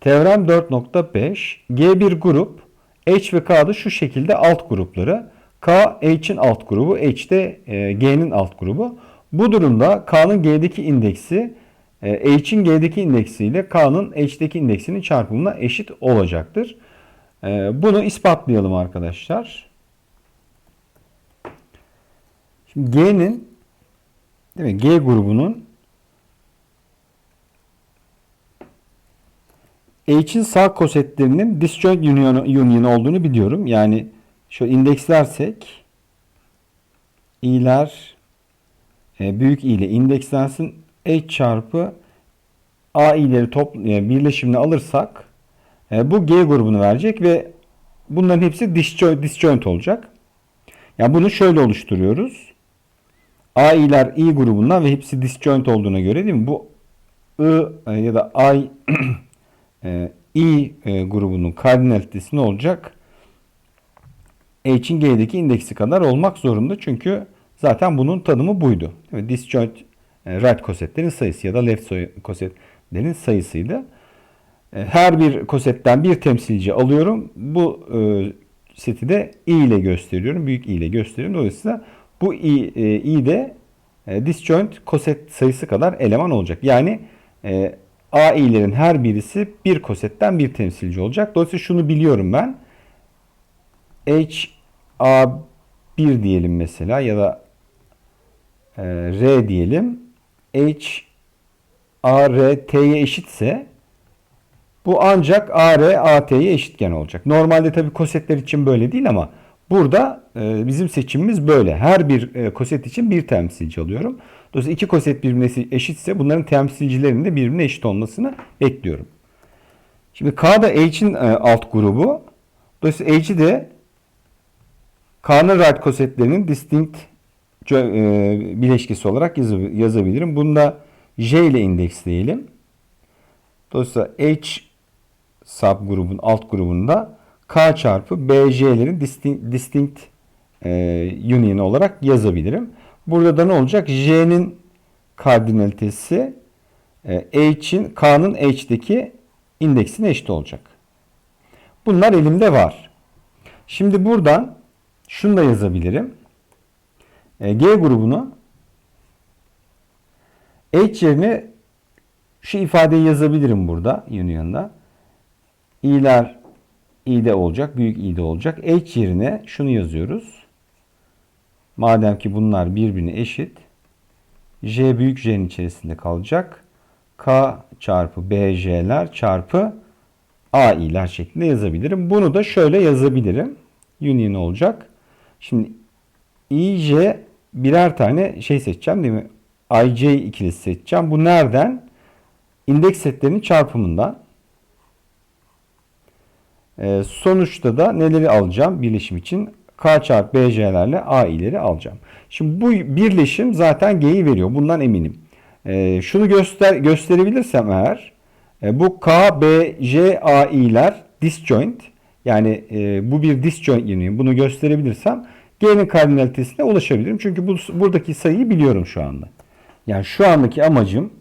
Teorem 4.5 G1 grup H ve K'da şu şekilde alt grupları. K H'in alt grubu, H de e, G'nin alt grubu. Bu durumda K'nın G'deki indeksi e, H'in G'deki indeksi ile K'nın H'deki indeksinin çarpımına eşit olacaktır. E, bunu ispatlayalım arkadaşlar. Şimdi G'nin değil mi? G grubunun H'in sağ kosetlerinin disjoint union, olduğunu biliyorum. Yani şu indekslersek i'ler e, büyük i ile indekslensin. H çarpı a i'leri top, e, birleşimini alırsak e, bu G grubunu verecek ve bunların hepsi disjoint, disjoint olacak. Yani bunu şöyle oluşturuyoruz. A i'ler i grubundan ve hepsi disjoint olduğuna göre değil mi? Bu I ya da I e, i e, grubunun kardinalitesi ne olacak? H'in G'deki indeksi kadar olmak zorunda. Çünkü zaten bunun tanımı buydu. Disjoint e, right kosetlerin sayısı ya da left kosetlerin sayısıydı. E, her bir kosetten bir temsilci alıyorum. Bu e, seti de i ile gösteriyorum. Büyük i ile gösteriyorum. Dolayısıyla bu i, e, i de e, disjoint koset sayısı kadar eleman olacak. Yani e, a i'lerin her birisi bir kosetten bir temsilci olacak. Dolayısıyla şunu biliyorum ben. H A1 diyelim mesela ya da e, R diyelim. H A R T'ye eşitse bu ancak A R A T'ye eşitken olacak. Normalde tabii kosetler için böyle değil ama burada e, bizim seçimimiz böyle. Her bir e, koset için bir temsilci alıyorum. Dolayısıyla iki koset birbirine eşitse bunların temsilcilerinin de birbirine eşit olmasını bekliyorum. Şimdi K da H'in e, alt grubu. Dolayısıyla H'i de K'nın right kosetlerinin distinct e, bileşkesi olarak yazabilirim. Bunu da J ile indeksleyelim. Dolayısıyla H subgrubun alt grubunda K çarpı BJ'lerin distinct, distinct e, union olarak yazabilirim. Burada da ne olacak? J'nin kardinalitesi e, H'in K'nın H'deki indeksine eşit olacak. Bunlar elimde var. Şimdi buradan şunu da yazabilirim. E, G grubunu H yerine şu ifadeyi yazabilirim burada union'da. i'ler i'de olacak, büyük i'de olacak. H yerine şunu yazıyoruz. Madem ki bunlar birbirine eşit. J büyük J'nin içerisinde kalacak. K çarpı BJ'ler çarpı AI'ler şeklinde yazabilirim. Bunu da şöyle yazabilirim. Union olacak. Şimdi IJ birer tane şey seçeceğim değil mi? IJ ikilisi seçeceğim. Bu nereden? İndeks setlerinin çarpımından. Ee, sonuçta da neleri alacağım birleşim için? K çarpı BJ'lerle A ileri alacağım. Şimdi bu birleşim zaten G'yi veriyor. Bundan eminim. E, şunu göster gösterebilirsem eğer e, bu K, B, J, A, i'ler disjoint. Yani e, bu bir disjoint union. Bunu gösterebilirsem G'nin kardinalitesine ulaşabilirim. Çünkü bu, buradaki sayıyı biliyorum şu anda. Yani şu andaki amacım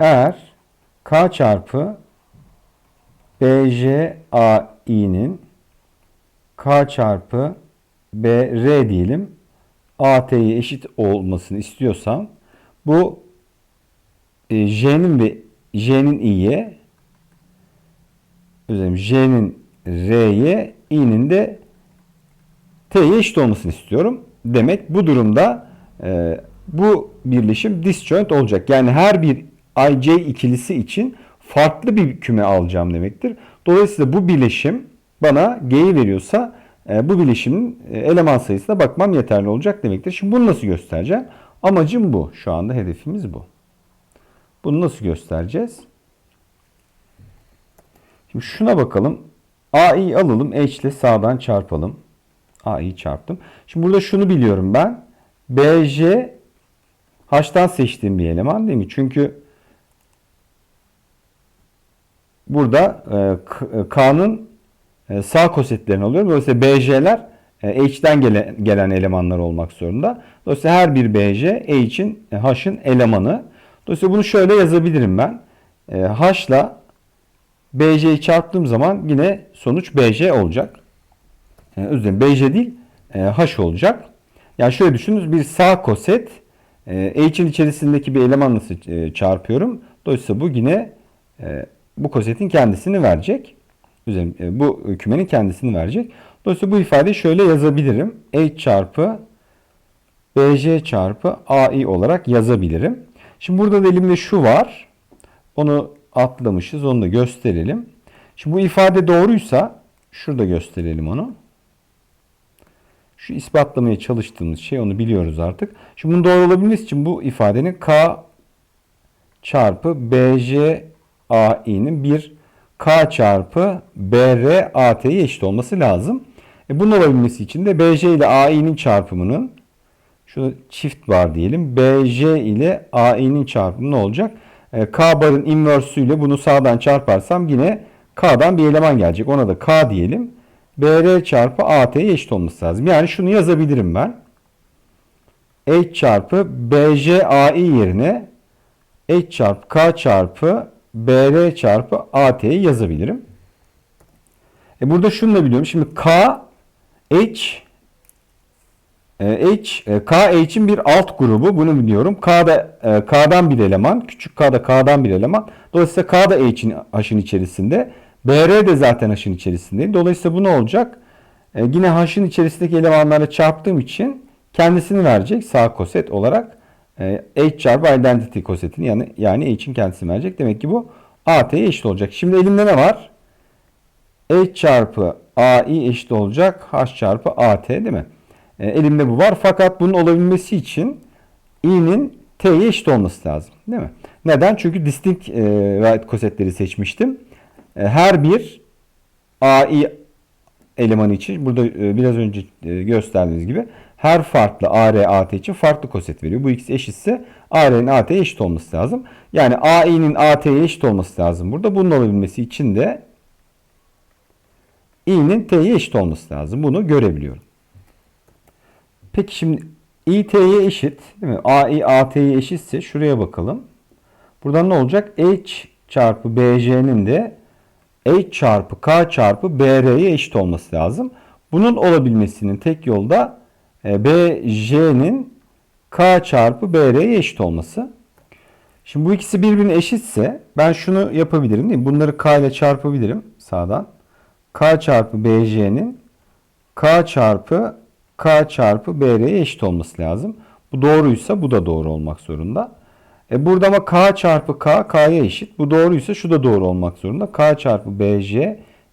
eğer K çarpı BJ A i'nin K çarpı B R diyelim AT'ye eşit olmasını istiyorsam bu e, J'nin ve J'nin i'ye özür J'nin R'ye i'nin de T'ye eşit olmasını istiyorum. Demek bu durumda e, bu birleşim disjoint olacak. Yani her bir IJ ikilisi için farklı bir küme alacağım demektir. Dolayısıyla bu birleşim bana G'yi veriyorsa e, bu bileşimin e, eleman sayısına bakmam yeterli olacak demektir. Şimdi bunu nasıl göstereceğim? Amacım bu. Şu anda hedefimiz bu. Bunu nasıl göstereceğiz? Şimdi şuna bakalım. A'yı alalım. H ile sağdan çarpalım. A'yı çarptım. Şimdi burada şunu biliyorum ben. BJ H'tan seçtiğim bir eleman değil mi? Çünkü burada e, K'nın e, sağ kosetlerini alıyorum. Dolayısıyla BJ'ler e, H'den gelen, elemanlar olmak zorunda. Dolayısıyla her bir BJ H'in H'ın elemanı. Dolayısıyla bunu şöyle yazabilirim ben. H ile BJ'yi çarptığım zaman yine sonuç BJ olacak. E, özür dilerim BJ değil e, H olacak. Yani şöyle düşünün bir sağ koset e, H'in içerisindeki bir elemanla e, çarpıyorum. Dolayısıyla bu yine e, bu kosetin kendisini verecek. E, bu kümenin kendisini verecek. Dolayısıyla bu ifadeyi şöyle yazabilirim. H çarpı BJ çarpı AI olarak yazabilirim. Şimdi burada da elimde şu var. Onu atlamışız. Onu da gösterelim. Şimdi bu ifade doğruysa şurada gösterelim onu. Şu ispatlamaya çalıştığımız şey onu biliyoruz artık. Şimdi bunun doğru olabilmesi için bu ifadenin K çarpı BJ AI'nin bir K çarpı BR AT'ye eşit olması lazım. E bunun olabilmesi için de BJ ile AI'nin çarpımının şu çift var diyelim. BJ ile AI'nin çarpımı ne olacak? E, K barın inversüyle bunu sağdan çarparsam yine K'dan bir eleman gelecek. Ona da K diyelim. BR çarpı AT'ye eşit olması lazım. Yani şunu yazabilirim ben. H çarpı BJ AI yerine H çarpı K çarpı BR çarpı AT'yi yazabilirim. E burada şunu da biliyorum. Şimdi K H e, H, e, K H'in bir alt grubu. Bunu biliyorum. K da e, K'dan bir eleman. Küçük K da K'dan bir eleman. Dolayısıyla K da H'in H'ın içerisinde. BR de zaten H'ın içerisinde. Dolayısıyla bu ne olacak? yine H'ın içerisindeki elemanlarla çarptığım için kendisini verecek sağ koset olarak. H çarpı identity kosetini yani, yani H'in kendisini verecek. Demek ki bu AT'ye eşit olacak. Şimdi elimde ne var? H çarpı AI eşit olacak. H çarpı AT değil mi? E, elimde bu var. Fakat bunun olabilmesi için i'nin t'ye eşit olması lazım. Değil mi? Neden? Çünkü distinct e, right kosetleri seçmiştim. E, her bir ai elemanı için burada e, biraz önce e, gösterdiğiniz gibi her farklı AR AT için farklı koset veriyor. Bu ikisi eşitse AR'nin AT'ye eşit olması lazım. Yani AI'nin AT'ye eşit olması lazım burada. Bunun olabilmesi için de i'nin t'ye eşit olması lazım. Bunu görebiliyorum. Peki şimdi i t'ye eşit değil mi? AI AT'ye eşitse şuraya bakalım. Buradan ne olacak? H çarpı BJ'nin de H çarpı K çarpı BR'ye eşit olması lazım. Bunun olabilmesinin tek yolu da BJ'nin K çarpı BR'ye eşit olması. Şimdi bu ikisi birbirine eşitse ben şunu yapabilirim değil mi? Bunları K ile çarpabilirim sağdan. K çarpı BJ'nin K çarpı K çarpı BR'ye eşit olması lazım. Bu doğruysa bu da doğru olmak zorunda. E burada ama K çarpı K K'ya eşit. Bu doğruysa şu da doğru olmak zorunda. K çarpı BJ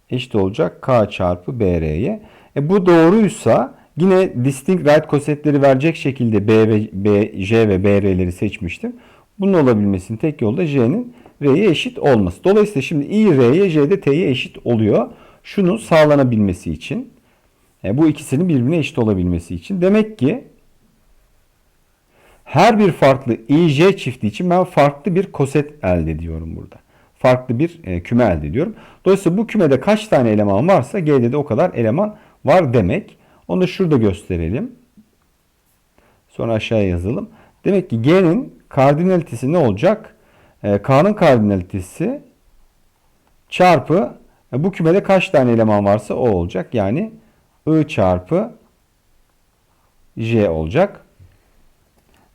eşit olacak K çarpı BR'ye. E bu doğruysa yine distinct right kosetleri verecek şekilde B ve B, J ve BR'leri seçmiştim. Bunun olabilmesinin tek yolu da J'nin R'ye eşit olması. Dolayısıyla şimdi I R'ye J de T'ye eşit oluyor. Şunu sağlanabilmesi için e, bu ikisinin birbirine eşit olabilmesi için. Demek ki her bir farklı IJ çifti için ben farklı bir koset elde ediyorum burada. Farklı bir e, küme elde ediyorum. Dolayısıyla bu kümede kaç tane eleman varsa G'de de o kadar eleman var demek. Onu da şurada gösterelim. Sonra aşağıya yazalım. Demek ki G'nin kardinalitesi ne olacak? E, K'nın kardinalitesi çarpı e, bu kümede kaç tane eleman varsa o olacak. Yani I çarpı J olacak.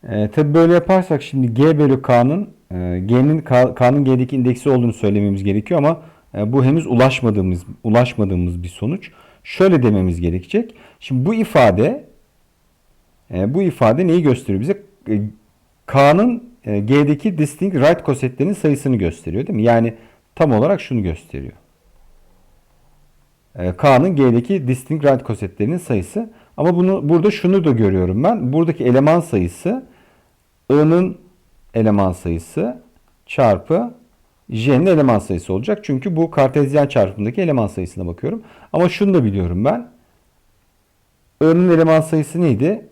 E, tabi böyle yaparsak şimdi G bölü K'nın e, G'nin K'nın G'deki indeksi olduğunu söylememiz gerekiyor ama e, bu henüz ulaşmadığımız ulaşmadığımız bir sonuç. Şöyle dememiz gerekecek. Şimdi bu ifade e, bu ifade neyi gösteriyor bize? E, K'nın e, G'deki distinct right kosetlerinin sayısını gösteriyor değil mi? Yani tam olarak şunu gösteriyor. K'nın G'deki distinct right kosetlerinin sayısı. Ama bunu burada şunu da görüyorum ben. Buradaki eleman sayısı I'nın eleman sayısı çarpı J'nin eleman sayısı olacak. Çünkü bu kartezyen çarpımındaki eleman sayısına bakıyorum. Ama şunu da biliyorum ben. I'nın eleman sayısı neydi?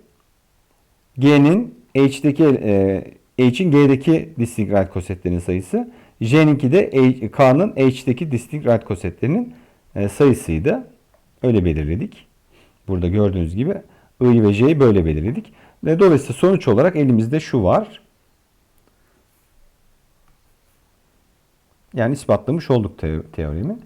G'nin H'deki e, H'in G'deki distinct right kosetlerinin sayısı. J'ninki de K'nın H'deki distinct right kosetlerinin e, sayısıydı. Öyle belirledik. Burada gördüğünüz gibi I ve J'yi böyle belirledik. Ve dolayısıyla sonuç olarak elimizde şu var. Yani ispatlamış olduk te- teoremi.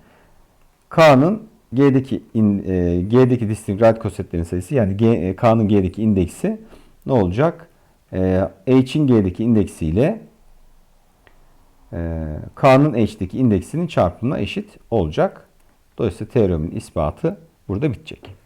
K'nın G'deki in, e, G'deki distinct right cosetlerin sayısı yani G, e, K'nın G'deki indeksi ne olacak? E, H'in G'deki indeksiyle e, K'nın H'deki indeksinin çarpımına eşit olacak. Dolayısıyla teoremin ispatı burada bitecek.